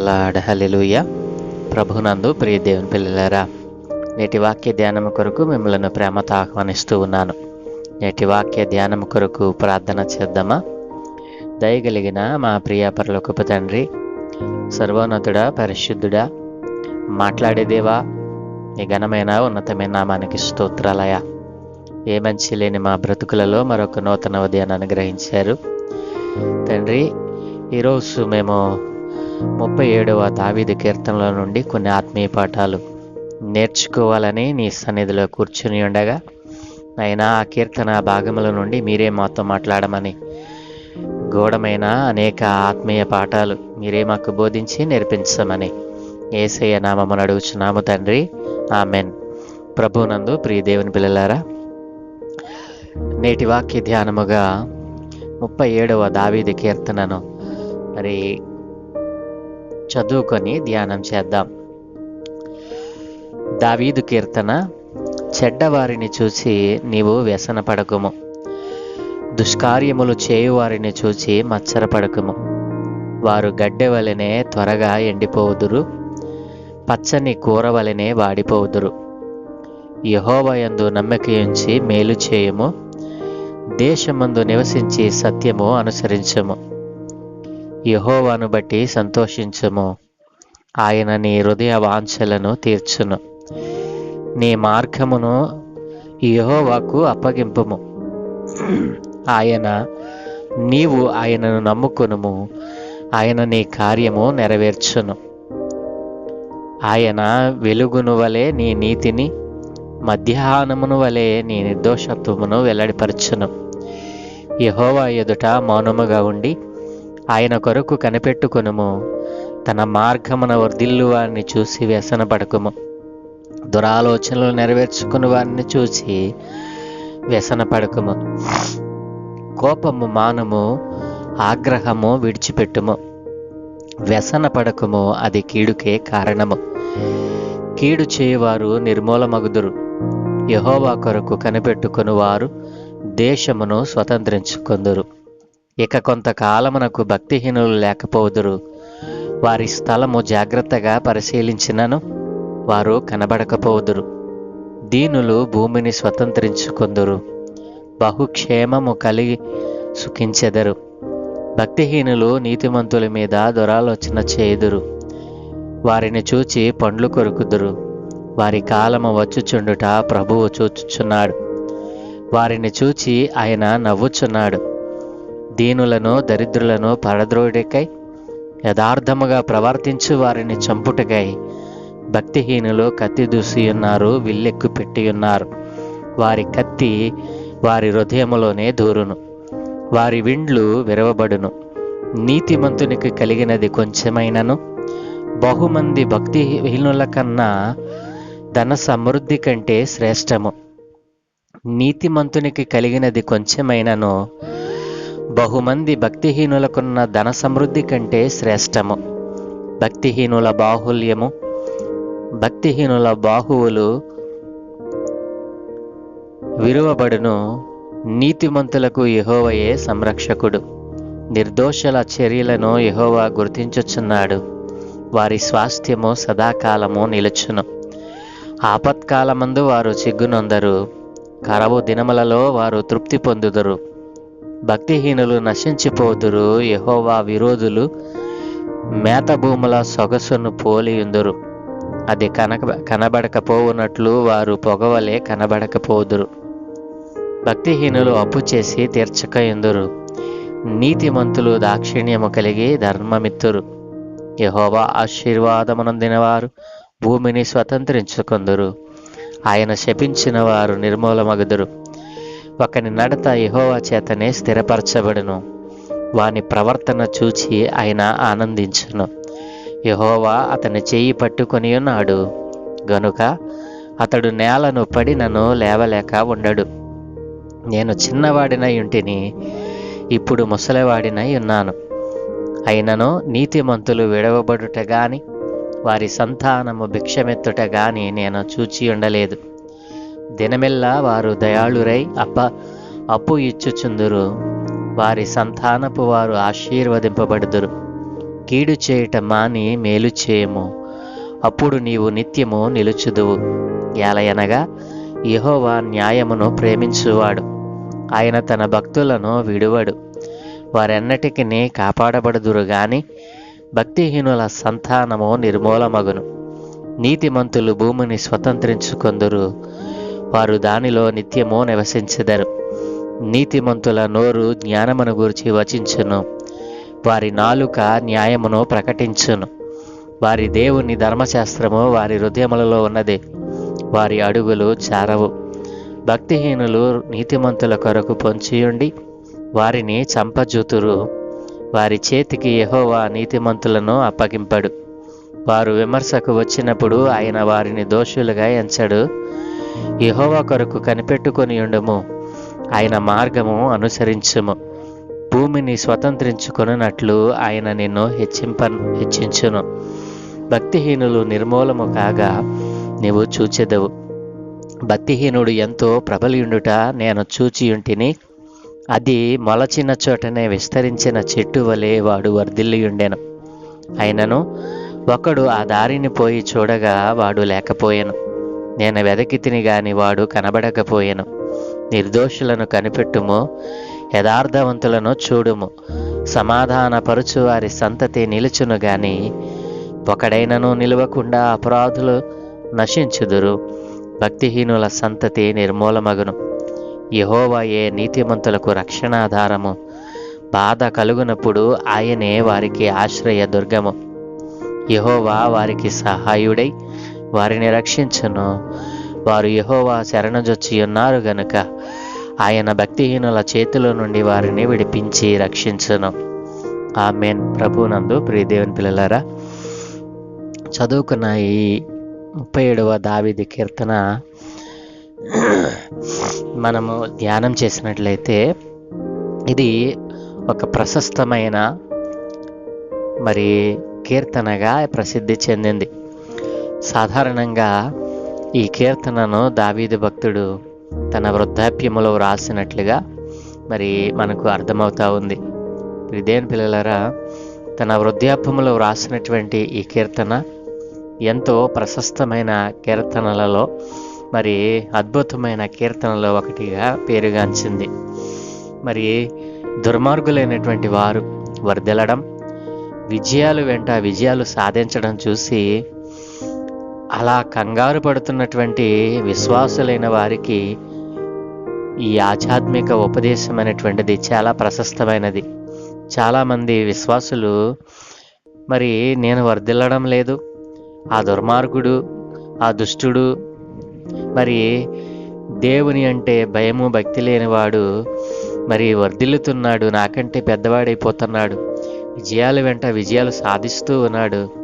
ప్రైస్తలాడ hallelujah ప్రభునందు ప్రియ దేవుని పిల్లలారా నేటి వాక్య ధ్యానం కొరకు మిమ్మల్ని ప్రేమతో ఆహ్వానిస్తూ ఉన్నాను. నేటి వాక్య ధ్యానం కొరకు ప్రార్థన చేద్దామా? దయగలిగిన మా ప్రియ పరలోకపు తండ్రి సర్వోన్నతుడా పరిశుద్ధుడా మాట్లాడే దేవా నీ ఘనమైన ఉన్నతమైన నామానికి స్తోత్రాలయ. ఏ మంచి లేని మా బ్రతుకులలో మరొక నూతన ఉదయాన్ని అనుగ్రహించారు. తండ్రి ఈరోజు మేము ముప్పై ఏడవ దావీదు కీర్తనల నుండి కొన్ని ఆత్మీయ పాఠాలు. నేర్చుకోవాలని నీ సన్నిధిలో కూర్చుని ఉండగా అయినా ఆ కీర్తన భాగముల నుండి మీరే మాతో మాట్లాడమని. గూఢమైన అనేక ఆత్మీయ పాఠాలు మీరే మాకు బోధించి నేర్పించమని. ఏసయ్య నామమును అడుగుచున్నాము తండ్రి. ఆమెన్. ప్రభునందు ప్రియ దేవుని పిల్లలారా నేటి వాక్య ధ్యానముగా ముప్పై ఏడవ దావీది కీర్తనను మరి చదువుకొని ధ్యానం చేద్దాం. దావీదు కీర్తన చెడ్డవారిని చూసి నీవు వ్యసనపడకుము. దుష్కార్యములు చేయువారిని చూచి మచ్చరపడకుము. వారు గడ్డె వలెనే త్వరగా ఎండిపోవుదురు పచ్చని కూర వలెనే వాడిపోవుదురు. యహోవయందు నమ్మకయుంచి మేలు చేయము దేశమందు నివసించి సత్యము అనుసరించము. యహోవాను బట్టి సంతోషించము. ఆయన నీ హృదయ వాంఛలను తీర్చును. నీ మార్గమును యహోవాకు అప్పగింపుము. ఆయన నీవు ఆయనను నమ్ముకొనుము. ఆయన నీ కార్యము నెరవేర్చును. ఆయన వెలుగును వలె నీ నీతిని మధ్యాహ్నమును వలె నీ నిర్దోషత్వమును వెల్లడిపరచును. యహోవా ఎదుట మౌనముగా ఉండి ఆయన కొరకు కనిపెట్టుకొనుము. తన మార్గమున వర్ధిల్లు వారిని చూసి వ్యసనపడకుము. దురాలోచనలు నెరవేర్చుకుని వారిని చూసి వ్యసనపడకుము. కోపము మానము ఆగ్రహము విడిచిపెట్టుము. వ్యసన పడకము అది కీడుకే కారణము. కీడు చేయవారు నిర్మూలమగుదురు. యహోవా కొరకు కనిపెట్టుకుని వారు దేశమును స్వతంత్రించుకొందురు. ఇక కొంతకాలమునకు భక్తిహీనులు లేకపోదురు. వారి స్థలము జాగ్రత్తగా పరిశీలించినను వారు కనబడకపోదురు. దీనులు భూమిని స్వతంత్రించుకొందురు. బహుక్షేమము కలిగి సుఖించెదరు. భక్తిహీనులు నీతిమంతుల మీద దురాలోచన చేయుదురు. వారిని చూచి పండ్లు కొరుకుదురు. వారి కాలము వచ్చుచుండుట ప్రభువు చూచుచున్నాడు. వారిని చూచి ఆయన నవ్వుచున్నాడు. దీనులను దరిద్రులను పరద్రోడికై యథార్థముగా ప్రవర్తించు వారిని చంపుటకై భక్తిహీనులు కత్తి దూసి ఉన్నారు విల్లెక్కు పెట్టి ఉన్నారు. వారి కత్తి వారి హృదయములోనే దూరును. వారి విండ్లు విరవబడును. నీతిమంతునికి కలిగినది కొంచెమైనను. బహుమంది భక్తిహీనుల కన్నా ధన సమృద్ధి కంటే శ్రేష్టము. నీతిమంతునికి కలిగినది కొంచెమైనను. బహుమంది భక్తిహీనులకున్న ధన సమృద్ధి కంటే శ్రేష్టము. భక్తిహీనుల బాహుల్యము భక్తిహీనుల బాహువులు విరువబడును. నీతిమంతులకు యహోవయే సంరక్షకుడు. నిర్దోషుల చర్యలను యహోవా గుర్తించుచున్నాడు. వారి స్వాస్థ్యము సదాకాలము నిలుచును. ఆపత్కాలమందు వారు చిగ్గునొందరు. కరవు దినములలో వారు తృప్తి పొందుదురు. భక్తిహీనులు నశించిపోదురు. యహోవా విరోధులు మేత భూముల సొగసును పోలియుందురు అది కనక కనబడకపోవునట్లు వారు పొగవలే కనబడకపోదురు. భక్తిహీనులు అప్పు చేసి తీర్చక ఎందురు నీతిమంతులు దాక్షిణ్యము కలిగి ధర్మమిత్తురు. యహోవా ఆశీర్వాదమునందినవారు భూమిని స్వతంత్రించుకొందురు. ఆయన శపించిన వారు నిర్మూలమగుదురు. ఒకని నడత యహోవా చేతనే స్థిరపరచబడును. వాని ప్రవర్తన చూచి ఆయన ఆనందించును. యహోవా అతని చెయ్యి పట్టుకొని ఉన్నాడు. గనుక అతడు నేలను పడి నన్ను లేవలేక ఉండడు. నేను చిన్నవాడినై ఉంటిని ఇప్పుడు ముసలివాడినై ఉన్నాను. అయినను నీతిమంతులు విడవబడుట గాని వారి సంతానము భిక్షమెత్తుట గాని నేను చూచి ఉండలేదు. దినమెల్లా వారు దయాళురై అప్ప అప్పు ఇచ్చుచుందురు. వారి సంతానపు వారు ఆశీర్వదింపబడుదురు. కీడు చేయట మాని మేలు చేయము. అప్పుడు నీవు నిత్యము నిలుచుదువు. ఏలయనగా యహోవా న్యాయమును ప్రేమించువాడు. ఆయన తన భక్తులను విడువడు. వారెన్నటికి కాపాడబడుదురు గాని భక్తిహీనుల సంతానము నిర్మూలమగును. నీతిమంతులు భూమిని స్వతంత్రించుకొందురు. వారు దానిలో నిత్యము నివసించెదరు. నీతిమంతుల నోరు జ్ఞానమును గూర్చి వచించును. వారి నాలుక న్యాయమును ప్రకటించును. వారి దేవుని ధర్మశాస్త్రము వారి హృదయములలో ఉన్నది. వారి అడుగులు చారవు. భక్తిహీనులు నీతిమంతుల కొరకు పొంచియుండి వారిని చంపజూతురు. వారి చేతికి యహోవా నీతిమంతులను అప్పగింపడు. వారు విమర్శకు వచ్చినప్పుడు ఆయన వారిని దోషులుగా ఎంచడు. యహోవా కొరకు కనిపెట్టుకొని ఉండుము. ఆయన మార్గము అనుసరించుము. భూమిని స్వతంత్రించుకొనున్నట్లు ఆయన నిన్ను హెచ్చింప హెచ్చించును. భక్తిహీనులు నిర్మూలము కాగా నీవు చూచెదవు. భక్తిహీనుడు ఎంతో ప్రబలియుండుట నేను చూచియుంటిని అది మొలచిన చోటనే విస్తరించిన చెట్టు వలె వాడు వర్ధిల్లియుండెను. అయినను ఒకడు ఆ దారిని పోయి చూడగా వాడు లేకపోయాను. నేను వెదకితిని గాని వాడు కనబడకపోయాను. నిర్దోషులను కనిపెట్టుము యథార్థవంతులను చూడుము. సమాధానపరుచు వారి సంతతి నిలుచును గాని ఒకడైనను నిలవకుండా అపరాధులు నశించుదురు. భక్తిహీనుల సంతతి నిర్మూలమగును. యహోవాయే నీతిమంతులకు రక్షణాధారము. బాధ కలుగునప్పుడు ఆయనే వారికి ఆశ్రయ దుర్గము యహోవా వారికి సహాయుడై వారిని రక్షించను. వారు యహోవా శరణజొచ్చి ఉన్నారు గనుక ఆయన భక్తిహీనుల చేతిలో నుండి వారిని విడిపించి రక్షించను. ఆమెన్. ప్రభునందు ప్రియదేవుని పిల్లలారా చదువుకున్న ఈ ముప్పై ఏడవ దావిది కీర్తన మనము ధ్యానం చేసినట్లయితే ఇది ఒక ప్రశస్తమైన మరి కీర్తనగా ప్రసిద్ధి చెందింది. సాధారణంగా ఈ కీర్తనను దావీదు భక్తుడు తన వృద్ధాప్యములో వ్రాసినట్లుగా మరి మనకు అర్థమవుతా ఉంది. ఇదేం పిల్లలరా తన వృద్ధాప్యములో వ్రాసినటువంటి ఈ కీర్తన ఎంతో ప్రశస్తమైన కీర్తనలలో మరి అద్భుతమైన కీర్తనలో ఒకటిగా పేరుగాంచింది. మరి దుర్మార్గులైనటువంటి వారు వర్దెలడం విజయాలు వెంట విజయాలు సాధించడం చూసి అలా కంగారు పడుతున్నటువంటి విశ్వాసులైన వారికి ఈ ఆధ్యాత్మిక ఉపదేశం అనేటువంటిది చాలా ప్రశస్తమైనది. చాలామంది విశ్వాసులు మరి నేను వర్ధిల్లడం లేదు. ఆ దుర్మార్గుడు ఆ దుష్టుడు మరి దేవుని అంటే భయము భక్తి లేనివాడు మరి వర్ధిల్లుతున్నాడు నాకంటే పెద్దవాడైపోతున్నాడు. విజయాలు వెంట విజయాలు సాధిస్తూ ఉన్నాడు.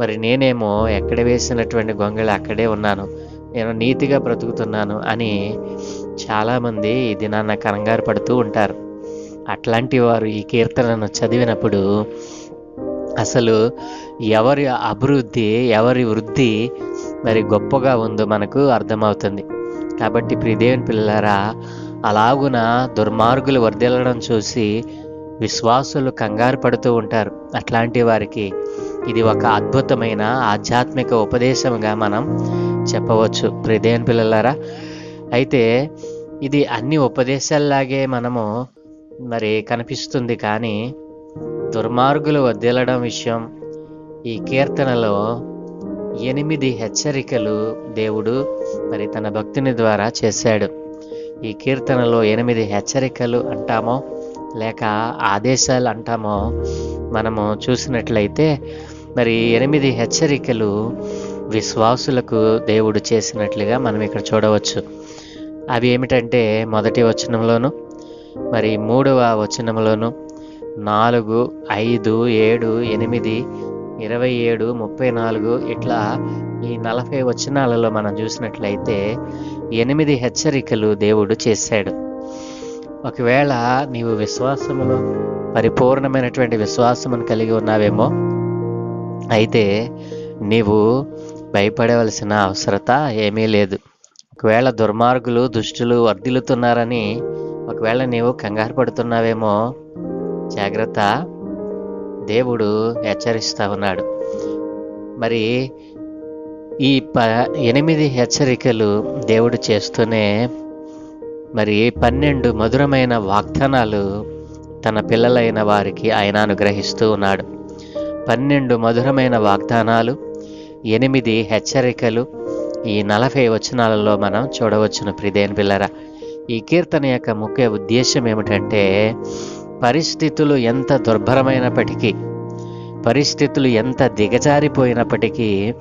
మరి నేనేమో ఎక్కడ వేసినటువంటి గొంగళి అక్కడే ఉన్నాను. నేను నీతిగా బ్రతుకుతున్నాను అని చాలామంది ఈ దినాన్న కంగారు పడుతూ ఉంటారు. అట్లాంటి వారు ఈ కీర్తనను చదివినప్పుడు అసలు ఎవరి అభివృద్ధి ఎవరి వృద్ధి మరి గొప్పగా ఉందో మనకు అర్థమవుతుంది. కాబట్టి ప్రియదేవుని పిల్లలారా అలాగున దుర్మార్గులు వర్దిల్లడం చూసి విశ్వాసులు కంగారు పడుతూ ఉంటారు. అట్లాంటి వారికి ఇది ఒక అద్భుతమైన ఆధ్యాత్మిక ఉపదేశంగా మనం చెప్పవచ్చు. ప్రియదేవుని పిల్లలారా అయితే ఇది అన్ని ఉపదేశాల్లాగే మనము మరి కనిపిస్తుంది. కానీ దుర్మార్గులు వదిలడం విషయం ఈ కీర్తనలో ఎనిమిది హెచ్చరికలు దేవుడు మరి తన భక్తుని ద్వారా చేశాడు. ఈ కీర్తనలో ఎనిమిది హెచ్చరికలు అంటామో లేక ఆదేశాలు అంటామో మనము చూసినట్లయితే మరి ఎనిమిది హెచ్చరికలు విశ్వాసులకు దేవుడు చేసినట్లుగా మనం ఇక్కడ చూడవచ్చు. అవి ఏమిటంటే మొదటి వచనంలోను మరి మూడవ వచనంలోను నాలుగు ఐదు ఏడు ఎనిమిది ఇరవై ఏడు ముప్పై నాలుగు ఇట్లా ఈ నలభై వచనాలలో మనం చూసినట్లయితే ఎనిమిది హెచ్చరికలు దేవుడు చేశాడు. ఒకవేళ నీవు విశ్వాసములో పరిపూర్ణమైనటువంటి విశ్వాసమును కలిగి ఉన్నావేమో అయితే నీవు భయపడవలసిన అవసరత ఏమీ లేదు. ఒకవేళ దుర్మార్గులు దుష్టులు వర్ధిల్లుతున్నారని ఒకవేళ నీవు కంగారు పడుతున్నావేమో జాగ్రత్త. దేవుడు హెచ్చరిస్తూ ఉన్నాడు. మరి ఈ ప ఎనిమిది హెచ్చరికలు దేవుడు చేస్తూనే మరి పన్నెండు మధురమైన వాగ్దానాలు తన పిల్లలైన వారికి ఆయన అనుగ్రహిస్తూ ఉన్నాడు. పన్నెండు మధురమైన వాగ్దానాలు ఎనిమిది హెచ్చరికలు ఈ నలభై వచనాలలో మనం చూడవచ్చును ప్రిదేన్ పిల్లరా ఈ కీర్తన యొక్క ముఖ్య ఉద్దేశం ఏమిటంటే పరిస్థితులు ఎంత దుర్భరమైనప్పటికీ పరిస్థితులు ఎంత దిగజారిపోయినప్పటికీ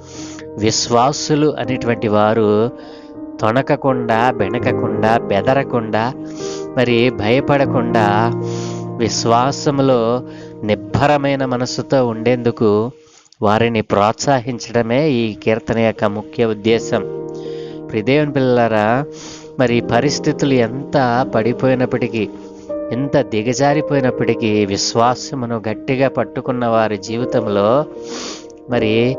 విశ్వాసులు అనేటువంటి వారు తొణకకుండా బెణకకుండా బెదరకుండా మరి భయపడకుండా విశ్వాసములో నిబ్బరమైన మనసుతో ఉండేందుకు వారిని ప్రోత్సహించడమే ఈ కీర్తన యొక్క ముఖ్య ఉద్దేశం. ప్రిదేవన్ పిల్లరా మరి పరిస్థితులు ఎంత పడిపోయినప్పటికీ ఎంత దిగజారిపోయినప్పటికీ విశ్వాసమును గట్టిగా పట్టుకున్న వారి జీవితంలో మరి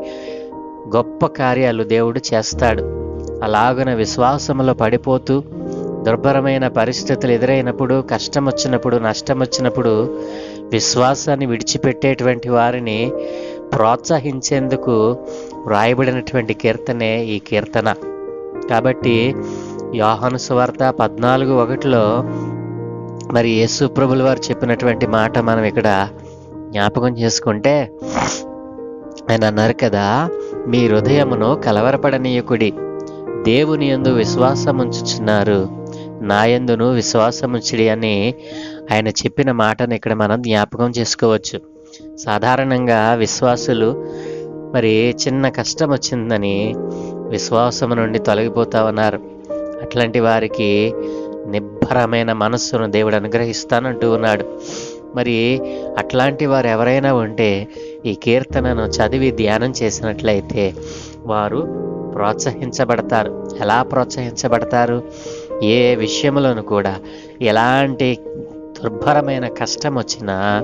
గొప్ప కార్యాలు దేవుడు చేస్తాడు. అలాగున విశ్వాసములో పడిపోతూ దుర్భరమైన పరిస్థితులు ఎదురైనప్పుడు కష్టం వచ్చినప్పుడు నష్టం వచ్చినప్పుడు విశ్వాసాన్ని విడిచిపెట్టేటువంటి వారిని ప్రోత్సహించేందుకు వ్రాయబడినటువంటి కీర్తనే ఈ కీర్తన. కాబట్టి యోహాను సువార్త పద్నాలుగు ఒకటిలో మరి యేసు ప్రభుల వారు చెప్పినటువంటి మాట మనం ఇక్కడ జ్ఞాపకం చేసుకుంటే ఆయన అన్నారు కదా మీ హృదయమును కలవరపడనీయకుడి దేవుని యందు విశ్వాసముంచుచున్నారు. నాయందును విశ్వాసముంచుడి అని ఆయన చెప్పిన మాటను ఇక్కడ మనం జ్ఞాపకం చేసుకోవచ్చు. సాధారణంగా విశ్వాసులు మరి చిన్న కష్టం వచ్చిందని విశ్వాసము నుండి తొలగిపోతా ఉన్నారు. అట్లాంటి వారికి నిబ్బరమైన మనస్సును దేవుడు అనుగ్రహిస్తానంటూ ఉన్నాడు. మరి అట్లాంటి వారు ఎవరైనా ఉంటే ఈ కీర్తనను చదివి ధ్యానం చేసినట్లయితే వారు ప్రోత్సహించబడతారు. ఎలా ప్రోత్సహించబడతారు? ఏ విషయంలోనూ కూడా ఎలాంటి దుర్భరమైన కష్టం వచ్చినా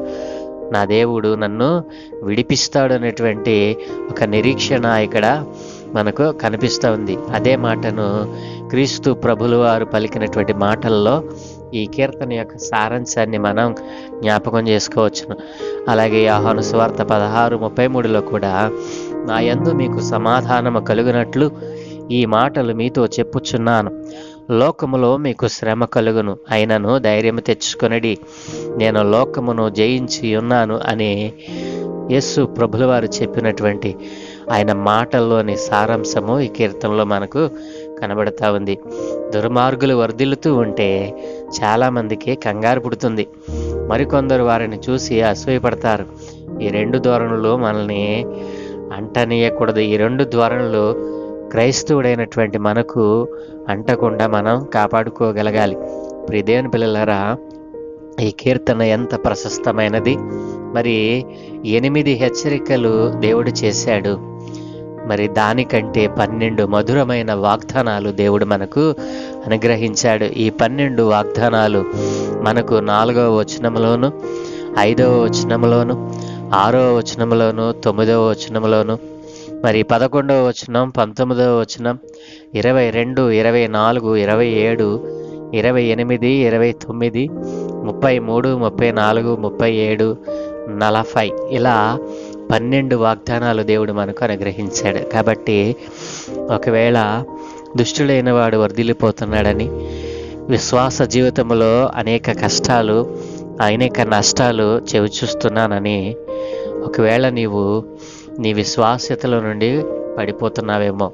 నా దేవుడు నన్ను విడిపిస్తాడు అనేటువంటి ఒక నిరీక్షణ ఇక్కడ మనకు కనిపిస్తూ ఉంది అదే మాటను క్రీస్తు ప్రభులు వారు పలికినటువంటి మాటల్లో ఈ కీర్తన యొక్క సారాంశాన్ని మనం జ్ఞాపకం చేసుకోవచ్చును. అలాగే ఆహ్వాన స్వార్థ పదహారు ముప్పై మూడులో కూడా నా యందు మీకు సమాధానము కలుగునట్లు ఈ మాటలు మీతో చెప్పుచున్నాను. లోకములో మీకు శ్రమ కలుగును అయినను ధైర్యం తెచ్చుకొనడి. నేను లోకమును జయించి ఉన్నాను అని యేసు ప్రభుల వారు చెప్పినటువంటి ఆయన మాటల్లోని సారాంశము ఈ కీర్తనలో మనకు కనబడతా ఉంది. దుర్మార్గులు వర్ధిల్లుతూ ఉంటే చాలామందికి కంగారు పుడుతుంది. మరికొందరు వారిని చూసి అసూయపడతారు. ఈ రెండు ధోరణులు మనల్ని అంటనీయకూడదు. ఈ రెండు ధోరణులు క్రైస్తవుడైనటువంటి మనకు అంటకుండా మనం కాపాడుకోగలగాలి. ప్రిదేవుని పిల్లలరా ఈ కీర్తన ఎంత ప్రశస్తమైనది. మరి ఎనిమిది హెచ్చరికలు దేవుడు చేశాడు. మరి దానికంటే పన్నెండు మధురమైన వాగ్దానాలు దేవుడు మనకు అనుగ్రహించాడు. ఈ పన్నెండు వాగ్దానాలు మనకు నాలుగవ వచనంలోను ఐదవ వచనంలోను ఆరో వచనంలోను తొమ్మిదవ వచనంలోను మరి పదకొండవ వచనం పంతొమ్మిదవ వచనం ఇరవై రెండు ఇరవై నాలుగు ఇరవై ఏడు ఇరవై ఎనిమిది ఇరవై తొమ్మిది ముప్పై మూడు ముప్పై నాలుగు ముప్పై ఏడు నలభై ఇలా పన్నెండు వాగ్దానాలు దేవుడు మనకు అనుగ్రహించాడు. కాబట్టి ఒకవేళ దుష్టుడైన వాడు వర్ధిల్లిపోతున్నాడని విశ్వాస జీవితంలో అనేక కష్టాలు అనేక నష్టాలు చెవిచూస్తున్నానని ఒకవేళ నీవు నీ విశ్వాస్యతల నుండి పడిపోతున్నావేమో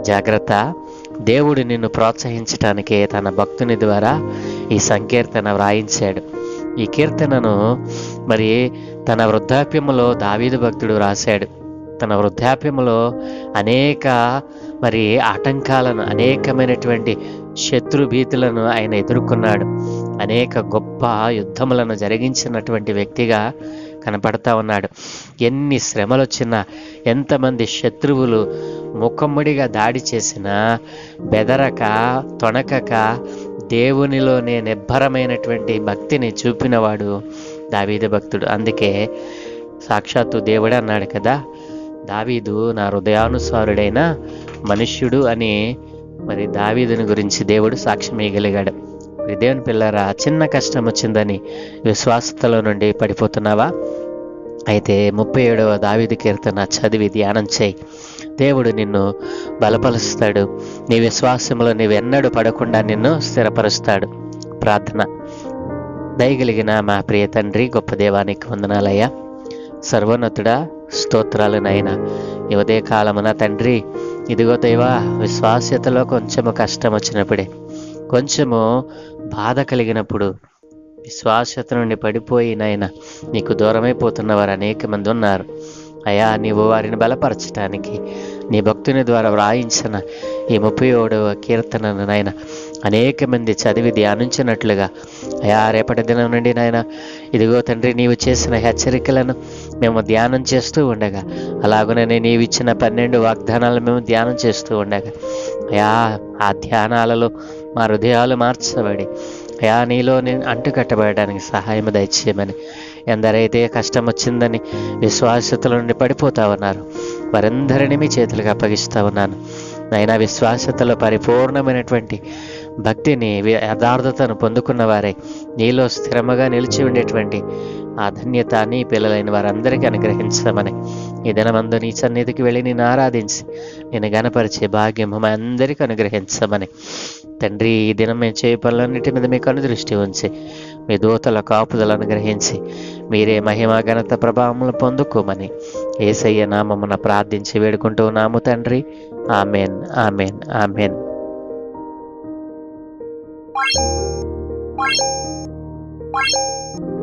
జాగ్రత్త. దేవుడు నిన్ను ప్రోత్సహించటానికే తన భక్తుని ద్వారా ఈ సంకీర్తన వ్రాయించాడు. ఈ కీర్తనను మరి తన వృద్ధాప్యములో దావీదు భక్తుడు రాశాడు తన వృద్ధాప్యములో అనేక మరి ఆటంకాలను అనేకమైనటువంటి శత్రు భీతులను ఆయన ఎదుర్కొన్నాడు. అనేక గొప్ప యుద్ధములను జరిగించినటువంటి వ్యక్తిగా కనపడతా ఉన్నాడు. ఎన్ని శ్రమలు వచ్చినా ఎంతమంది శత్రువులు ముఖమ్ముడిగా దాడి చేసినా బెదరక తొణకక దేవునిలోనే నిబ్బరమైనటువంటి భక్తిని చూపినవాడు దావీదు భక్తుడు. అందుకే సాక్షాత్తు దేవుడు అన్నాడు కదా దావీదు నా హృదయానుసారుడైన మనుష్యుడు అని మరి దావీదుని గురించి దేవుడు సాక్ష్యం ఇవ్వగలిగాడు దేవుని పిల్లరా చిన్న కష్టం వచ్చిందని విశ్వాసతలో నుండి పడిపోతున్నావా? అయితే ముప్పై ఏడవ దావిది కీర్తన చదివి ధ్యానం చేయి. దేవుడు నిన్ను బలపరుస్తాడు. నీ విశ్వాసంలో నీవెన్నడూ పడకుండా నిన్ను స్థిరపరుస్తాడు. ప్రార్థన. దయగలిగిన మా ప్రియ తండ్రి గొప్ప దేవానికి వందనాలయ్యా. సర్వోన్నతుడా స్తోత్రాలు నాయన. ఈ కాలమున తండ్రి ఇదిగో దేవా విశ్వాస్యతలో కొంచెము కష్టం వచ్చినప్పుడే కొంచెము బాధ కలిగినప్పుడు విశ్వాసత నుండి పడిపోయి నాయన నీకు దూరమైపోతున్న వారు అనేక మంది ఉన్నారు. అయా నీవు వారిని బలపరచటానికి నీ భక్తుని ద్వారా వ్రాయించిన ఈ ముప్పై ఏడవ కీర్తనను నాయన అనేక మంది చదివి ధ్యానించినట్లుగా. అయా రేపటి దినం నుండి నాయన ఇదిగో తండ్రి నీవు చేసిన హెచ్చరికలను మేము ధ్యానం చేస్తూ ఉండగా అలాగనే నీవు ఇచ్చిన పన్నెండు వాగ్దానాలను మేము ధ్యానం చేస్తూ ఉండగా. అయా ఆ ధ్యానాలలో మా హృదయాలు మార్చబడి అయా నీలో నేను అంటుకట్టబడడానికి సహాయం దయచేయమని. ఎందరైతే కష్టం వచ్చిందని విశ్వాసతల నుండి పడిపోతా ఉన్నారు వారందరినీ మీ చేతులకు అప్పగిస్తా ఉన్నాను. నైనా విశ్వాసతలో పరిపూర్ణమైనటువంటి భక్తిని యథార్థతను పొందుకున్న వారే నీలో స్థిరముగా నిలిచి ఉండేటువంటి ఆ ధన్యత నీ పిల్లలైన వారందరికీ అనుగ్రహించమని. ఈ దినమందు నీ సన్నిధికి వెళ్ళి నేను ఆరాధించి నేను గనపరిచే భాగ్యము మా అందరికీ అనుగ్రహించమని. తండ్రి ఈ దినం మేము చేయ పనులన్నిటి మీద మీకు అనుదృష్టి ఉంచి మీ దూతల కాపుదలను అనుగ్రహించి మీరే మహిమ ఘనత ప్రభావములు పొందుకోమని ఏసయ్య నామమున ప్రార్థించి వేడుకుంటూ నాము తండ్రి amen amen amen Thank you.